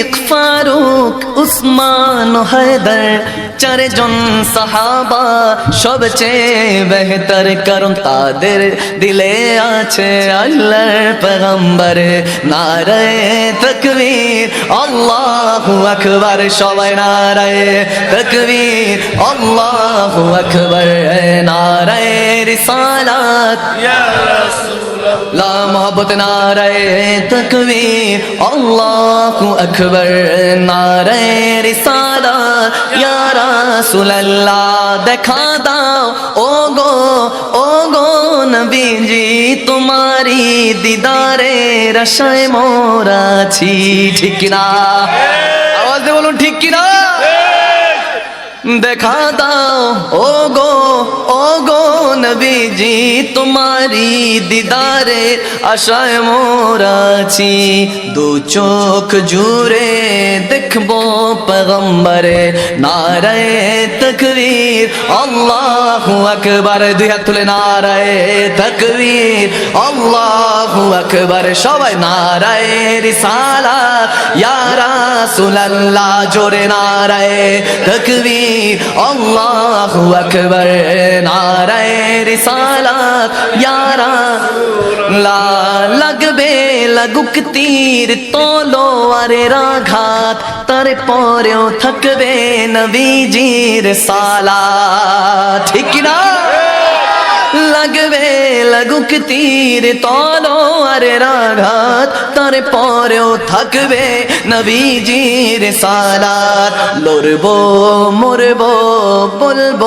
সিদ্দিক, ফারুক, উসমান হায়দার চারজন সাহাবা সবচেয়ে বেহতর কারণ তাদের দিলে আছে আল্লাহর পেগম্বর নারায়ে তকবীর, আল্লাহু আকবার, সবাই নারায়ে তকবীর, আল্লাহু আকবার নারায়ে রিসালাত। লা মোহব্বত নারায়ে তকবীর আল্লাহু আকবার নারায়ে রিসালাত ইয়া রাসূলুল্লাহ দেখা দাও ও গো ও গো নবীজি তোমারি দিদারে রসায় মোরাছি ঠিক না আওয়াজ দিয়ে বলুন ঠিক কি না দেখা দাও ও গো নবীজি তোমারি দিদারে আশায় মোরাছি দু চোখ জুড়ে দেখব পেগম্বরে নারায়ে তকবীর, আল্লাহু আকবার। দুই হাত তুলে নারায়ে তকবীর, আল্লাহু আকবার। সবাই নারায়ে রিসালাত ইয়া রাসূলুল্লাহ, জোরে নারায়ে তকবীর, আল্লাহু আকবার। নারায়ে রিসালাত ইয়া লা লাগবে লাগুক তীর তলোয়ারের আঘাত তার পরেও থাকবে নবীজির সালা ঠিক না লাগবে লাগুক তীর তলোয়ারের আঘাত তার পরেও থাকবে নবীজির সালাত লড়বো মরবো বলব